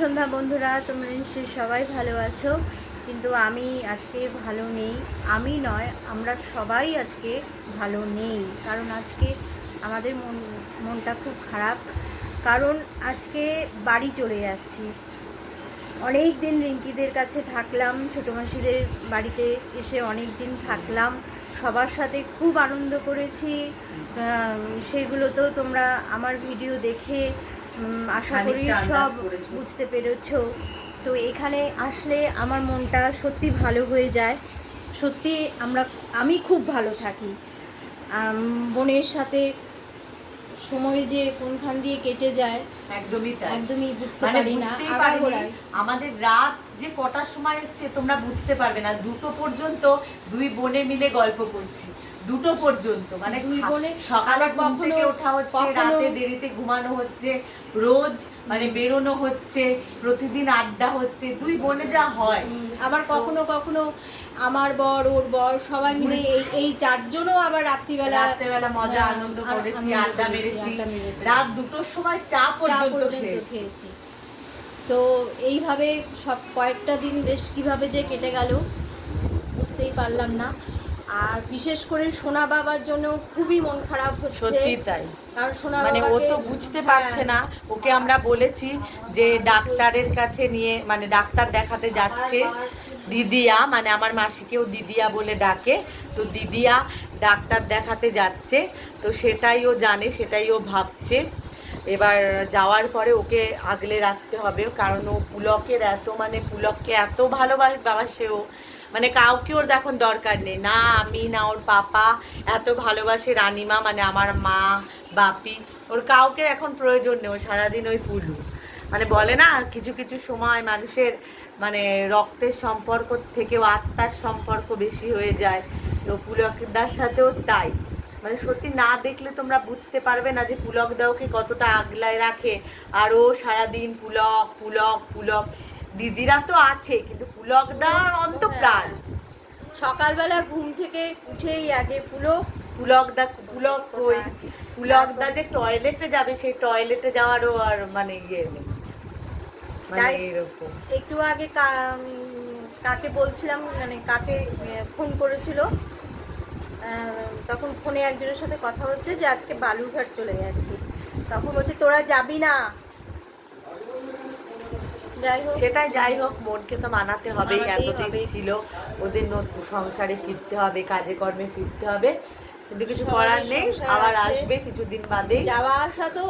সন্ধ্যা বন্ধুরা। তোমরা নিশ্চয়ই সবাই ভালো আছো। কিন্তু আমি আজকে ভালো নেই। আমি নয়, আমরা সবাই আজকে ভালো নেই। কারণ আজকে আমাদের মন, মনটা খুব খারাপ। কারণ আজকে বাড়ি চলে যাচ্ছি। অনেক দিন রিঙ্কিদের কাছে থাকলাম। ছোটো মাসিদের বাড়িতে এসে অনেক দিন থাকলাম। সবার সাথে খুব আনন্দ করেছি। সেগুলো তো তোমরা আমার ভিডিও দেখে আশা করি সব বুঝতে পেরেছ। তো এখানে আসলে আমার মনটা সত্যি ভালো হয়ে যায়। সত্যি আমরা আমি খুব ভালো থাকি। বোনের সাথে সময় যে কোনখান দিয়ে কেটে যায় একদমই একদমই বুঝতে মানে পারি না। আমাদের রাত যে কটার সময় এসছে তোমরা বুঝতে পারবে না। দুটো পর্যন্ত দুই বোনে মিলে গল্প করছি। দুটো পর্যন্ত। মানে দুই বোনে সকালে ঘুম থেকে ওঠা হচ্ছে রাতে দেরিতে ঘুমানো হচ্ছে রোজ মানে বেরোনো হচ্ছে প্রতিদিন আড্ডা হচ্ছে দুই বোনে যা হয়। আবার কখনো কখনো আমার বর ওর বর সবাই মিলে এই এই চারজনও আবার রাত্রিবেলা রাত্রেবেলা মজা হ্যাঁ, আনন্দ করেছি আড্ডা মেরেছি। রাত দুটোর সময় চা পর্যন্ত খেয়েছি। তো এইভাবে সব কয়েকটা দিন বেশ কীভাবে যে কেটে গেল বুঝতেই পারলাম না। আর বিশেষ করে সোনা বাবার জন্য খুবই মন খারাপ হচ্ছে। সত্যি তাই। কারণ সোনা মানে ও তো বুঝতে হ্যাঁ, পারছে না। ওকে আমরা বলেছি যে ডাক্তারের কাছে নিয়ে মানে ডাক্তার দেখাতে যাচ্ছে। দিদিয়া মানে আমার মাসিকেও দিদিয়া বলে ডাকে। তো দিদিয়া ডাক্তার দেখাতে যাচ্ছে। তো সেটাই ও জানে সেটাই ও ভাবছে। এবার যাওয়ার পরে ওকে আগলে রাখতে হবে, কারণ ও পুলকের এত মানে পুলককে এত ভালোবাসে ও মানে কাউকে ওর এখন দরকার নেই। না আমি, না ওর পাপা, এত ভালোবাসে রানিমা মানে আমার মা, বাপি, ওর কাউকে এখন প্রয়োজন নেই, ও সারাদিন ওই পুলু। মানে বলে না, কিছু কিছু সময় মানুষের মানে রক্তের সম্পর্ক থেকেও আত্মার সম্পর্ক বেশি হয়ে যায়। তো পুলকদার সাথেও তাই। মানে সত্যি না দেখলে তোমরা বুঝতে পারবে না যে পুলক দাওকে কতটা আগলায় রাখে। আর ও সারাদিন পুলক পুলক পুলক। দিদিরা তো আছে কিন্তু পুলক দার অন্তপ্রাণ। সকালবেলা ঘুম থেকে উঠেই আগে পুলো পুলক দা পুলক কই? পুলক দা যে টয়লেটে যাবে সেই টয়লেটে যাওয়ারও আর মানে ইয়ে নেই। মানে এরকম। একটু আগে কাকে বলছিলাম মানে কাকে ফোন করেছিল? তখন ফোনে একজনের সাথে কথা হচ্ছে যে আজকে বালুরঘাট চলে যাচ্ছি। তখন বলছে তোরা যাবি না? যাই হোক। সেটাই যাই হোক মনকে তো মানাতে মানাতেই এতদিন ছিল। ওদের সংসারে ফিরতে হবে কাজে কর্মে ফিরতে হবে। কিন্তু কিছু করার নেই আবার। আসবে কিছুদিন বাদেই। যাওয়া আসা তো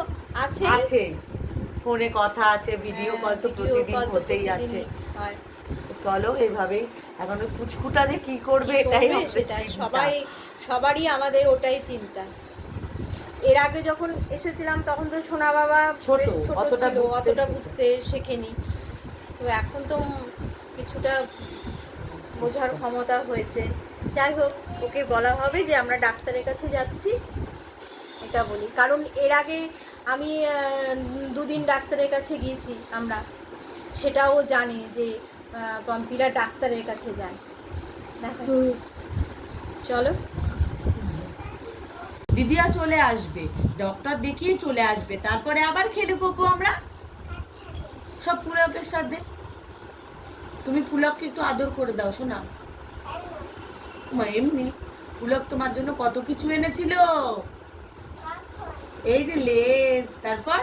আছে। আছে। ফোনে কথা আছে ভিডিও কল তো হ্যাঁ, প্রতিদিন হতেই আছে। হয়। চলো এইভাবেই এখন পুচকুটা যে কি করবে এটাই সবাই সবারই আমাদের ওটাই চিন্তা। এর আগে যখন এসেছিলাম তখন তো সোনা বাবা ছোট, ছোট অতটা ছিল বুঝতে অতটা বুঝতে শেখেনি। তো এখন তো কিছুটা বোঝার ক্ষমতা হয়েছে। যাই হোক ওকে বলা হবে যে আমরা ডাক্তারের কাছে যাচ্ছি। এটা বলি। কারণ এর আগে আমি দুদিন ডাক্তারের কাছে গিয়েছি আমরা। সেটাও জানি যে পম্পিরা ডাক্তারের কাছে যায়। দেখো চলো। দিদিয়া চলে আসবে ডক্টর দেখিয়ে চলে আসবে তারপরে আবার খেলে কোপো আমরা? সব পুলকের সাথে। তুমি পুলককে একটু আদর করে দাও শোনা। মা এমনি। পুলক তোমার জন্য কত কিছু এনেছিল? এই যে লেস তারপর?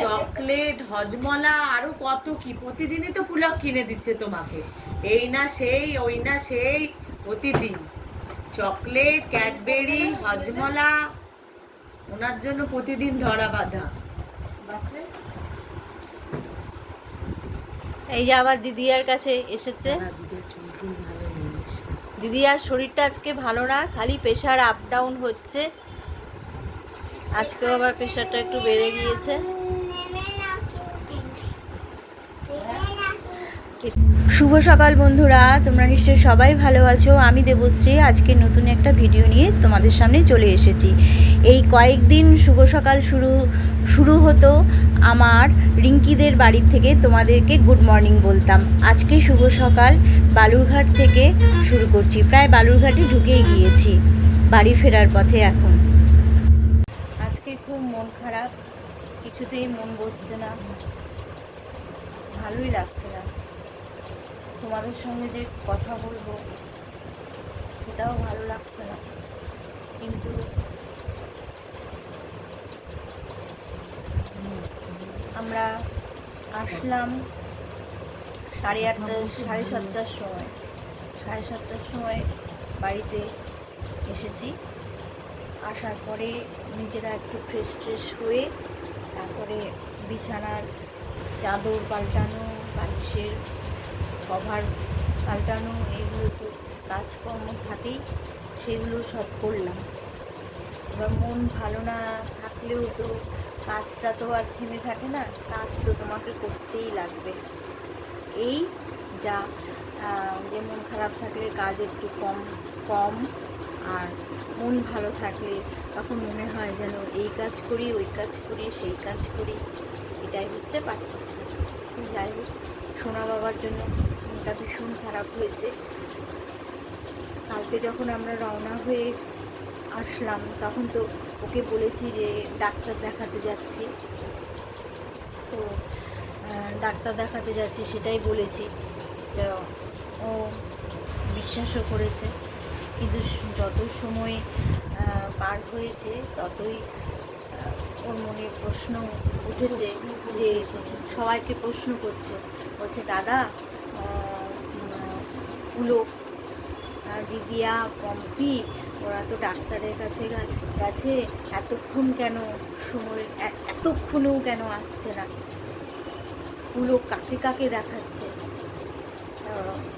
চকলেট হজমলা আরও কত কি। প্রতিদিনই তো পুলক কিনে দিচ্ছে তোমাকে। এই না সেই ওই না সেই। প্রতিদিন। চকলেট ক্যাডবেরি হজমলা ওনার জন্য প্রতিদিন ধরা বাঁধা। এই যে আবার দিদিয়ার কাছে এসেছে। দিদিয়ার শরীরটা আজকে ভালো না খালি প্রেশার আপ ডাউন হচ্ছে। আজকেও আবার প্রেশারটা একটু বেড়ে গিয়েছে। শুভ সকাল বন্ধুরা, তোমরা নিশ্চয়ই সবাই ভালো আছো। আমি দেবশ্রী, আজকে নতুন একটা ভিডিও নিয়ে তোমাদের সামনে চলে এসেছি। এই কয়েকদিন শুভ সকাল শুরু শুরু হতো আমার রিঙ্কিদের বাড়ির থেকে তোমাদেরকে গুড মর্নিং বলতাম। আজকে শুভ সকাল, বালুরঘাট থেকে শুরু করছি। প্রায় বালুরঘাটে ঢুকেই গিয়েছি, বাড়ি ফেরার পথে এখন। আজকে খুব মন খারাপ, কিছুতেই মন বসছে না। ভালোই লাগছে না। তোমাদের সঙ্গে যে কথা বলব সেটাও ভালো লাগছে না। কিন্তু আমরা আসলাম সাড়ে আটটা সাড়ে সাতটার সময়। সাড়ে সাতটার সময় বাড়িতে এসেছি। আসার পরে নিজেরা একটু ফ্রেশ ট্রেশ হয়ে তারপরে বিছানার চাদর পাল্টানো বালিশের কভার পাল্টানো এগুলো তো কাজকর্ম থাকেই, সেগুলো সব করলাম। এবার মন ভালো না থাকলেও তো কাজটা তো আর থেমে থাকে না, কাজ তো তোমাকে করতেই লাগবে। এই যা যে মন খারাপ থাকলে কাজ একটু কম কম, আর মন ভালো থাকলে তখন মনে হয় যেন এই কাজ করি, ওই কাজ করি, সেই কাজ করি, এটাই হচ্ছে পার্থক্য। যাই হোক, সোনা বাবার জন্য মনটা ভীষণ খারাপ হয়েছে। কালকে যখন আমরা রওনা হয়ে আসলাম তখন তো ওকে বলেছি যে ডাক্তার দেখাতে যাচ্ছি। তো ডাক্তার দেখাতে যাচ্ছি সেটাই বলেছি। ও বিশ্বাসও করেছে। কিন্তু যত সময় পার হয়েছে ততই ওর মনে প্রশ্ন উঠেছে যে সবাইকে প্রশ্ন করছে। বলছে দাদা আহ, দিদিয়া পম্পি ওরা তো ডাক্তারের কাছে গেছে। এতক্ষণ কেন সময় এতক্ষণেও কেন আসছে না? পুলক কাকে কাকে দেখাচ্ছে?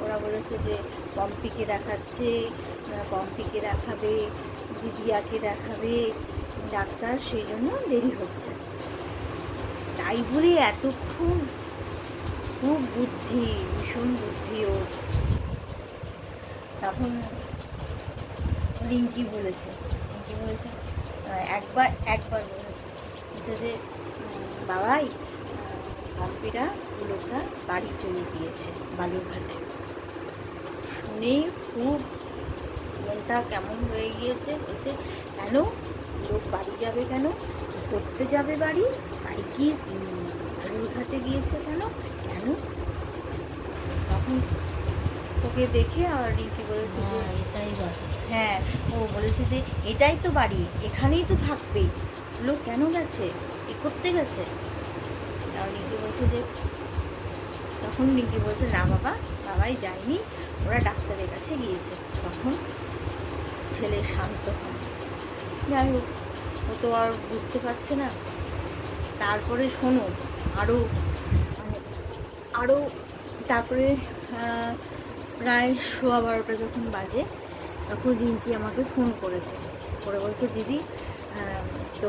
ওরা বলেছে যে পম্পিকে দেখাচ্ছে পম্পিকে দেখাবে দিদিয়াকে দেখাবে। ডাক্তার সেই জন্য দেরি হচ্ছে। তাই বলে এতক্ষণ খুব বুদ্ধি ভীষণ বুদ্ধি ওর। তখন রিঙ্কি বলেছে রিঙ্কি বলেছে একবার একবার বলেছে। বলছে যে বাবাই পম্পিরা লোকরা বাড়ি চলে গিয়েছে বালুরঘাটে। শুনে খুব মনটা কেমন হয়ে গিয়েছে বলছে কেন? লোক বাড়ি যাবে কেন? করতে যাবে বাড়ি? বাড়ি উম, বালুরঘাটে গিয়েছে কেন? কেন? তখন তোকে দেখে আর রিঙ্কি বলেছে যে এটাই ব্যাপার হ্যাঁ ও বলেছে যে এটাই তো বাড়ি এখানেই তো থাকবে। লোক কেন গেছে? এ করতে গেছে? আর রিঙ্কি বলছে যে তখন রিঙ্কি বলছে না বাবা বাবাই যায়নি ওরা ডাক্তারের কাছে গিয়েছে। তখন ছেলে শান্ত হয়। যাই হোক ও তো আর বুঝতে পারছে না। তারপরে শোনো আরও মানে আরও তারপরে প্রায় সোয়া বারোটা যখন বাজে, তখন রিঙ্কি আমাকে ফোন করেছে। করে বলছে, দিদি তো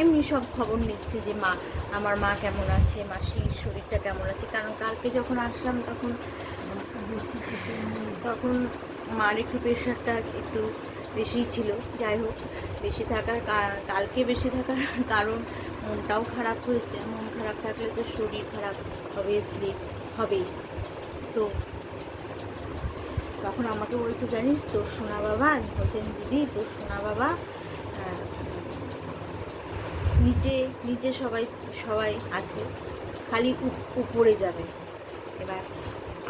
এমনি সব খবর নিচ্ছে যে মা, আমার মা কেমন আছে? মাসির শরীরটা কেমন আছে? কারণ কালকে যখন আসলাম, তখন তখন মার একটু প্রেশারটা একটু বেশিই ছিল। যাই হোক, বেশি থাকার কালকে বেশি থাকার কারণ মনটাও খারাপ হয়েছে। মন খারাপ থাকলে তো শরীর খারাপ অবভিয়াসলি হবেই। তো তখন আমাকে বলছে, জানিস তোর সোনা বাবা বলছেন দিদি তোর সোনা বাবা নিচে নিচে সবাই সবাই আছে, খালি উপরে যাবে। এবার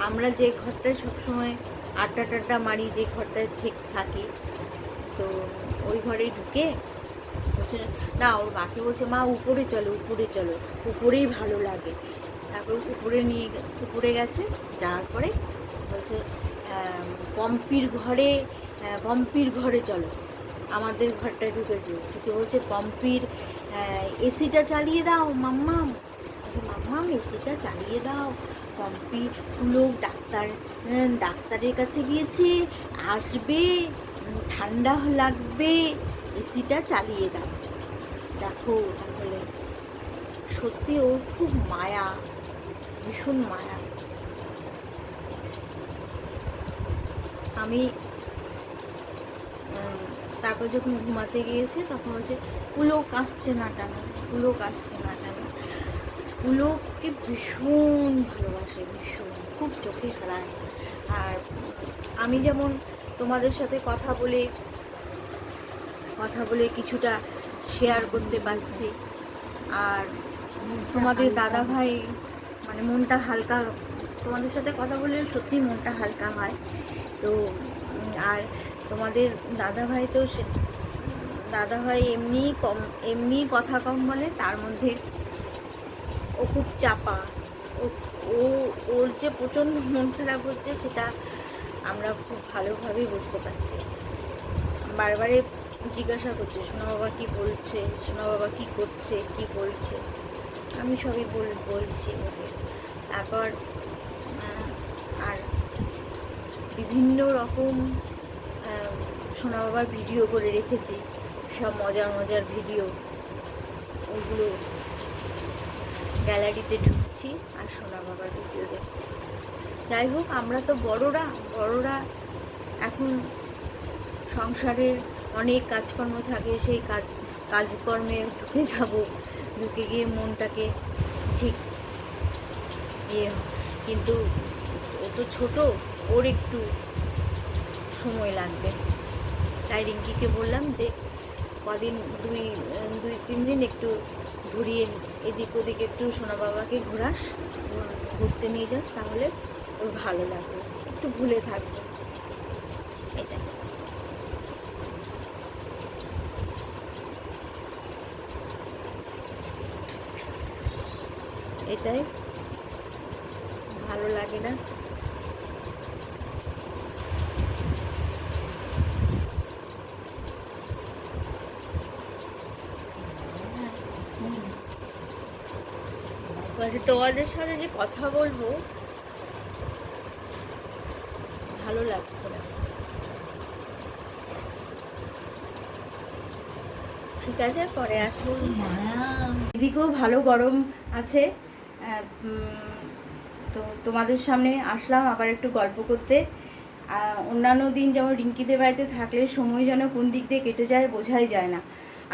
আমরা যে ঘরটায় সবসময় আড্ডা টাড্ডা মারি, যে ঘরটায় ঠিক থাকি, তো ওই ঘরে ঢুকে বলছে, না, ওর মাকে বলছে, মা, উপরে চলো উপরে চলো। উপরেই ভালো লাগে। তারপর উপরে নিয়ে, উপরে গেছে, যাওয়ার পরে বলছে পম্পির ঘরে পম্পির ঘরে চলো। আমাদের ঘরটায় ঢুকেছে। ঢুকে বলছে, পম্পির এসিটা চালিয়ে দাও মাম্মাম মাম্মাম এসিটা চালিয়ে দাও। পম্পি লোক ডাক্তার ডাক্তারের কাছে গিয়েছে, আসবে ঠান্ডা লাগবে এসিটা চালিয়ে দাও। দেখো তাহলে সত্যি ওর খুব মায়া, ভীষণ মায়া। আমি তারপর যখন ঘুমাতে গিয়েছে তখন হচ্ছে পুলক আসছে না কেন? পুলক আসছে না কেন? পুলককে ভীষণ ভালোবাসে ভীষণ। খুব চোখে হারায় আর আমি যেমন তোমাদের সাথে কথা বলে কথা বলে কিছুটা শেয়ার করতে পারছি। আর তোমাদের দাদা ভাই মানে মনটা হালকা তোমাদের সাথে কথা বললে সত্যি মনটা হালকা হয়। তো, আর তোমাদের দাদা ভাই তো সে দাদা ভাই এমনি কম, এমনি কথা কম বলে, তার মধ্যে ও খুব চাপা। ও ও, ওর যে প্রচণ্ড মন খারাপ হচ্ছে, সেটা আমরা খুব ভালোভাবেই বুঝতে পারছি। বারবারে জিজ্ঞাসা করছে, সোনা বাবা কী বলছে? সোনা বাবা কী করছে? কি বলছে? আমি সবই বল, বলছি ওকে। তারপর আর বিভিন্ন রকম সোনা বাবার ভিডিও করে রেখেছি। সব মজার মজার ভিডিও ওগুলো গ্যালারিতে ঢুকছি আর সোনা বাবার ভিডিও দেখছি। যাই হোক, আমরা তো বড়রা বড়রা এখন সংসারের অনেক কাজকর্ম থাকে, সেই কাজ, কাজকর্মে ঢুকে যাব, ঢুকে গিয়ে মনটাকে ঠিক ইয়ে কিন্তু ও তো ছোট। ওর একটু সময় লাগবে। তাই রিঙ্কিকে বললাম যে, কদিন দুই দুই, তিন দিন একটু ঘুরিয়ে এদিক ওদিক একটু সোনা বাবাকে ঘোরাস ঘুরতে নিয়ে যাস, তাহলে ওর ভালো লাগবে। একটু ভুলে থাকবে এটাই। এটাই। ভালো লাগে না। বলছে তোমাদের সাথে যে কথা বলব ভালো লাগছে না। ঠিক আছে পরে আসছি এদিকেও ভালো গরম আছে। তো তোমাদের সামনে আসলাম আবার একটু গল্প করতে। অন্যান্য দিন যেমন রিঙ্কিদের বাড়িতে থাকলে সময় যেন কোন দিক দিয়ে কেটে যায় বোঝাই যায় না।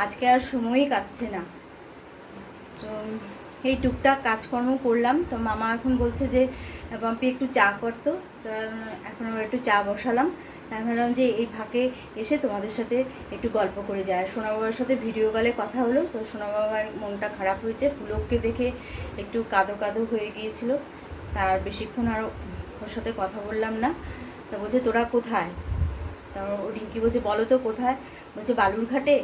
আজকে আর সময়ই কাটছে না। তো এই টুকটাক কাজকর্ম করলাম। তো মামা এখন বলছে যে বাম্পি একটু চা করতো তো। এখন আমরা একটু চা বসালাম। আমি ভাবলাম যে, এই ফাঁকে এসে তোমাদের সাথে একটু গল্প করে যায় সোনা বাবার সাথে ভিডিও কলে কথা হলো। তো সোনা বাবার মনটা খারাপ হয়েছে। পুলককে দেখে একটু কাদো কাদো হয়ে গিয়েছিল। তার বেশিক্ষণ আরও ওর সাথে কথা বললাম না। তা বলছে, তোরা কোথায়? তা রিঙ্কি বলছে, বলো তো কোথায়? বলছে, বালুরঘাটে?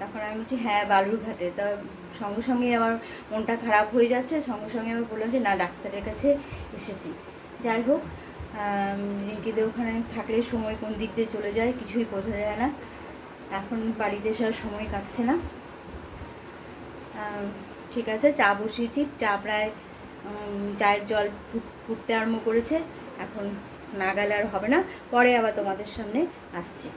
তখন আমি বলছি হ্যাঁ বালুরঘাটে। তা সঙ্গে সঙ্গে আমার মনটা খারাপ হয়ে যাচ্ছে। সঙ্গে সঙ্গে আমি বললাম যে, না, ডাক্তারের কাছে এসেছি। যাই হোক রিঙ্কিদের ওখানে থাকলে সময় কোন দিক দিয়ে চলে যায় কিছুই বোঝা যায় না। এখন বাড়িতে আসার সময় কাটছে না। ঠিক আছে, চা বসিয়েছি। চা প্রায় চায়ের জল ফুট- ফুটতে আরম্ভ করেছে। এখন না গেলে আর হবে না। পরে আবার তোমাদের সামনে আসছি।